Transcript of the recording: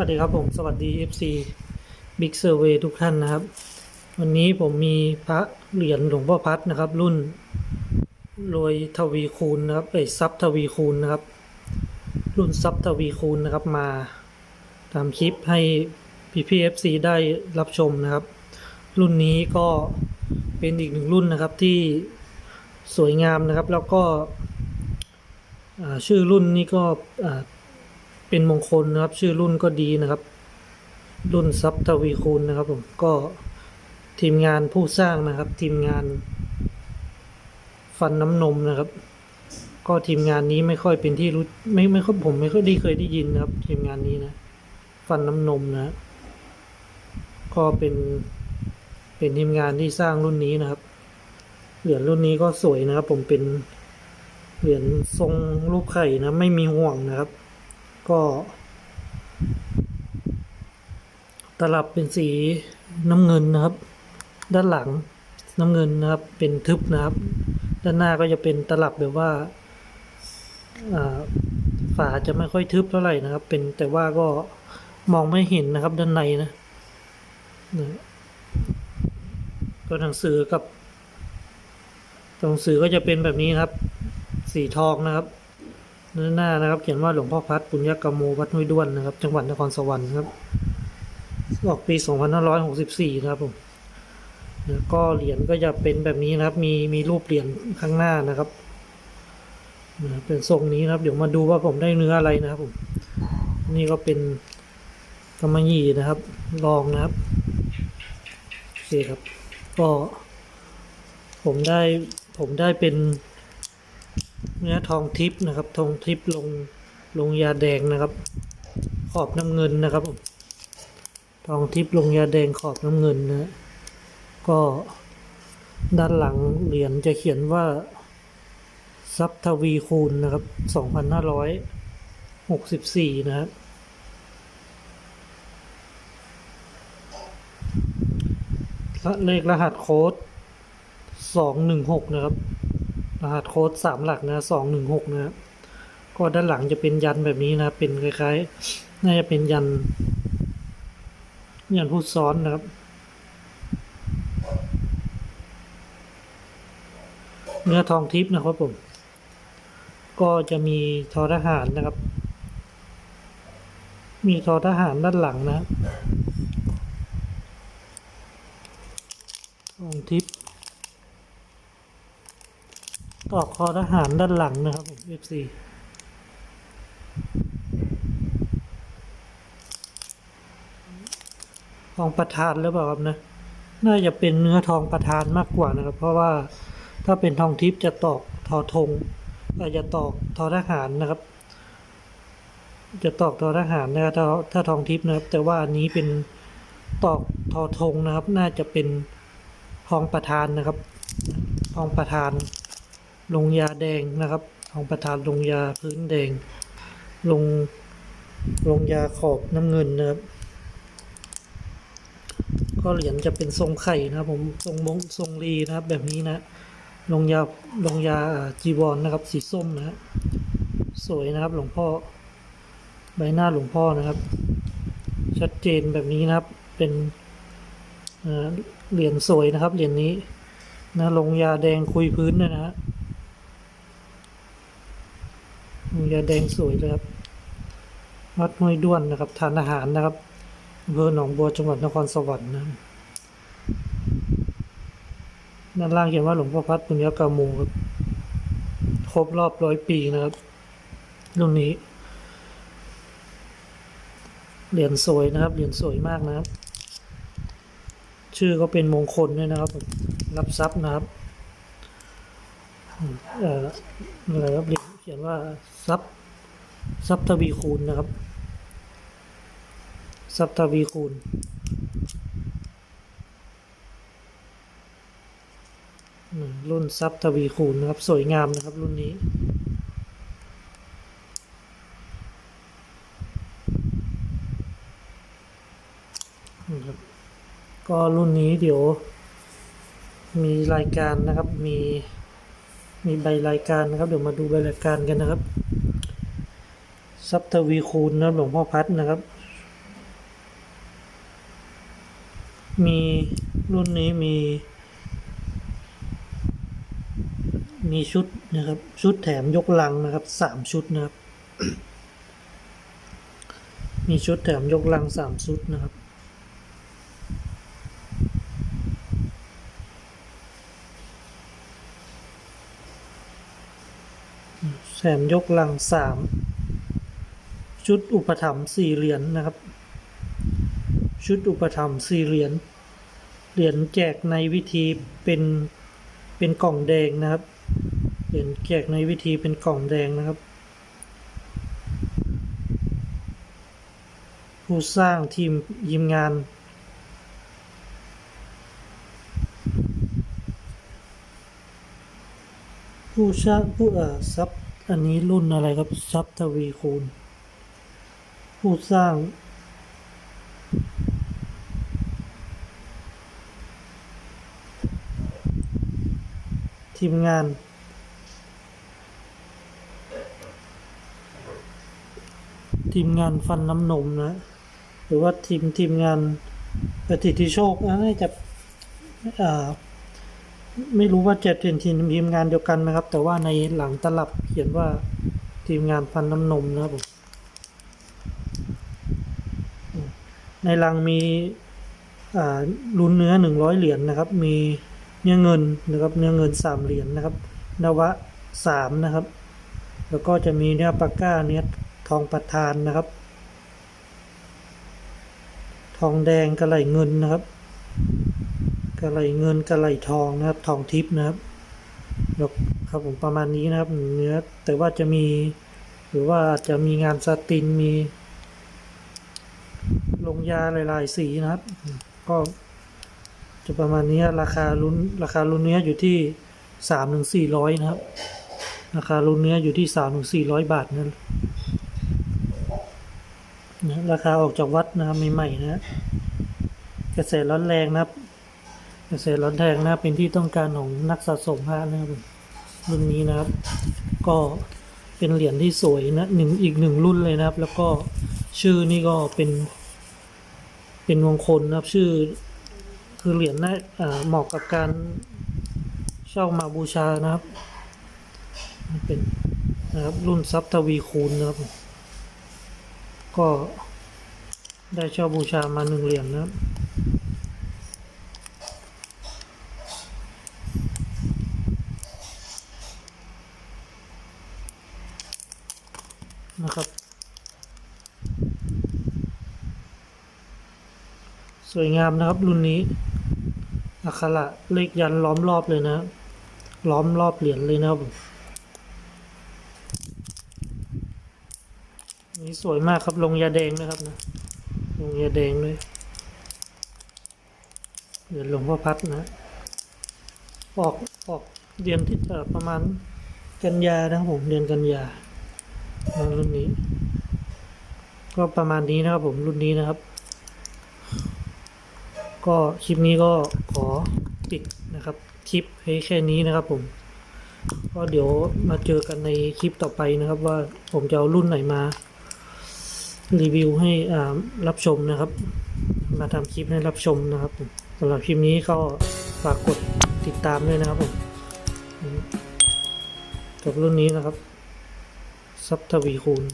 วัสดีครับผม สวัสดี FC Big Survey ทุกท่านนะครับ วันนี้ผมมีพระเหรียญหลวงพ่อพัดนะครับ รุ่นรวยทวีคูณนะครับเอ้ซับทวีคูณนะครับ รุ่นซับทวีคูณนะครับมาทำคลิปให้พี่พี FC ได้รับชมนะครับ รุ่นนี้ก็เป็นอีกหนึ่งรุ่นนะครับที่สวยงามนะครับ แล้วก็ชื่อรุ่นนี้ก็ เป็นมงคลนะครับ ชื่อรุ่นก็ดีนะครับ รุ่นซับทวีคูณนะครับผมก็ทีมงานผู้สร้างนะครับ ทีมงาน ฟันน้ำนมนะครับ ก็ทีมงานนี้ไม่ค่อยเป็นที่รู้ไม่ไม่ค่อยผมไม่ค่อยได้เคยได้ยินนะครับ ทีมงานนี้นะ ฟันน้ำนมนะ ก็เป็นเป็นทีมงานที่สร้างรุ่นนี้นะครับ เหรียญรุ่นนี้ก็สวยนะครับ ผมเป็นเหรียญทรงรูปไข่นะ ไม่มีห่วงนะครับ ก็ตลับเป็นสีน้ำเงินนะครับ ด้านหลังน้ำเงินนะครับ เป็นทึบนะครับ ด้านหน้าก็จะเป็นตลับแบบว่าฝาจะไม่ค่อยทึบเท่าไหร่นะครับ เป็นแต่ว่าก็มองไม่เห็นนะครับด้านในนะก็หนังสือกับหนังสือก็จะเป็นแบบนี้ครับ สีทองนะครับ หน้านะครับ เขียนว่าหลวงพ่อพัดปุญญกรรมโมวัดห้วยด้วนนะครับ จังหวัดนครสวรรค์ครับออกปี 2564 นะครับผมแล้วก็เหรียญก็จะเป็นแบบนี้นะครับ มีมีรูปเหรียญข้างหน้านะครับเป็นทรงนี้นะครับ เดี๋ยวมาดูว่าผมได้เนื้ออะไรนะครับผมนี่ก็เป็นกำมะหยี่นะครับลองนะครับโอเคครับ ก็ ผมได้ผมได้เป็น เนื้อทองทิพย์นะครับ ทองทิพย์ลงลงยาแดงนะครับ ขอบน้ำเงินนะครับ ทองทิพย์ลงยาแดงขอบน้ำเงินนะก็ด้านหลังเหรียญจะเขียนว่าซับทวีคูณนะครับ2564 นะครับและเลขรหัสโค้ด 216 นะครับ รหัสโค้ดสามหลักนะสองหนึ่งหกนะครับก็ด้านหลังจะเป็นยันแบบนี้นะเป็นคล้ายๆ น่าจะเป็นยัน ยันผู้ซ้อนนะครับ เนื้อทองทิพย์นะครับผม ก็จะมีทอทหารนะครับ มีทอทหารด้านหลังนะครับทองทิพย์ ตอกคอทหารด้านหลังนะครับผม FC ทองประธานหรือเปล่าครับนะ น่าจะเป็นเนื้อทองประธานมากกว่านะครับ เพราะว่าถ้าเป็นทองทิพย์จะตอกทอธงอาจจะตอกทอทหารนะครับ จะตอกทอทหารนะครับถ้าถ้าทองทิพย์นะครับ แต่ว่าอันนี้เป็นตอกทอธงนะครับ น่าจะเป็นทองประธานนะครับทองประธาน ลงยาแดงนะครับ ของประธานลงยาพื้นแดง ลงลงยาขอบน้ำเงินนะครับก็เหรียญจะเป็นทรงไข่นะครับผมทรงมงทรงรีนะครับ แบบนี้นะลงยาลงยาจีวรนนะครับ สีส้มนะสวยนะครับ หลวงพ่อใบหน้าหลวงพ่อนะครับ ชัดเจนแบบนี้นะครับ เป็นเหรียญสวยนะครับเหรียญนี้นะลงยาแดงคุยพื้นนะฮะ ยาแดงสวยเลยครับ วัดห้วยด้วนนะครับ ทานอาหารนะครับอำเภอหนองบัวจังหวัดนครสวรรค์นะด้านล่างเขียนว่าหลวงพ่อพัดปุญญกาโมครับครบรอบร้อยปีนะครับรุ่นนี้ เหรียญสวยนะครับ เหรียญสวยมากนะครับ ชื่อก็เป็นมงคลด้วยนะครับผมรับทรัพย์นะครับเอ่ออะไรครับเหรียญ ขียนว่าทรัพย์ทรัพย์ทวีคูณนะครับทรัพย์ทวีคูณ รุ่นทรัพย์ทวีคูณนะครับ สวยงามนะครับรุ่นนี้ก็รุ่นนี้เดี๋ยวมีรายการนะครับมี มีใบรายการนะครับ เดี๋ยวมาดูใบรายการกันนะครับซับทวีคูณนะหลวงพ่อพัดนะครับ มีรุ่นนี้มี มีชุดนะครับ ชุดแถมยกลังนะครับสามชุดนะครับ มีชุดแถมยกลังสามชุดนะครับ แถมยกลังสามชุดอุปถัมภ์สี่เหรียญนะครับ ชุดอุปถัมภ์สี่เหรียญเหรียญแจกในวิธีเป็นเป็นกล่องแดงนะครับเหรียญแจกในวิธีเป็นกล่องแดงนะครับ ผู้สร้างทีมยิมงานผู้สร้างผู้เอ่อซับ อันนี้รุ่นอะไรครับ ซับทวีคูณ ผู้สร้าง ทีมงาน ทีมงานฟันน้ำนมนะ หรือว่าทีมทีมงานปฏิทิโชคอะน่าจะอ่า ไม่รู้ว่าจะเป็นทีมทีมงานเดียวกันไหมครับ แต่ว่าในหลังตลับเขียนว่าทีมงานฟันน้ำนมนะครับผมในลังมีลุ้นเนื้อหนึ่งร้อยเหรียญนะครับ มีเนื้อเงินนะครับ เนื้อเงินสามเหรียญนะครับ นวะสามนะครับ แล้วก็จะมีเนื้อปากก้าเนื้อทองประทานนะครับ ทองแดงกระไหลเงินนะครับ กระไหลเงินกระไหลทองนะครับทองทิพย์นะครับครับผมประมาณนี้นะครับเนื้อแต่ว่าจะมีหรือว่าจะมีงานสตินมีลงยาหลาย ๆ สีนะครับ ก็จะประมาณนี้ราคารุ่นราคารุ่นเนี้ยอยู่ที่สามถึงสี่ร้อยนะครับ ราคารุ่นเนี้ยอยู่ที่สามถึงสี่ร้อยบาทนั่นนะราคาออกจากวัดนะครับใหม่ๆนะกระแสร้อนแรงนะครับ กระแสร้อนแรงนะครับเป็นที่ต้องการของนักสะสมพระนะครับรุ่นนี้นะครับ ก็เป็นเหรียญที่สวยนะหนึ่งอีกหนึ่งรุ่นเลยนะครับ แล้วก็ชื่อนี่ก็เป็น เป็นมงคลนะครับ ชื่อ คือเหรียญน่าอ่าเหมาะกับการเช่ามาบูชานะครับเป็นนะครับรุ่นซับทวีคูณนะครับ ก็ได้เช่าบูชามาหนึ่งเหรียญนะครับ นะครับ สวยงามนะครับรุ่นนี้อักขระเลขยันล้อมรอบเลยนะล้อมรอบเหรียญเลยนะครับผมนี่สวยมากครับลงยาแดงนะครับนะลงยาแดงด้วยเหรียญหลวงพ่อพัดนะออกออกเดือนที่เอ่อประมาณกันยานะครับผมเดือนกันยา รุ่นนี้ ก็ประมาณนี้นะครับผมรุ่นนี้นะครับ ก็คลิปนี้ก็ขอปิดนะครับคลิปให้แค่นี้นะครับผม ก็เดี๋ยวมาเจอกันในคลิปต่อไปนะครับ ว่าผมจะเอารุ่นไหนมา รีวิวให้อ่ารับชมนะครับ มาทำคลิปให้รับชมนะครับผมสำหรับคลิปนี้ก็ฝากกดติดตามด้วยนะครับผมกับรุ่นนี้นะครับ ซับทวีคูณ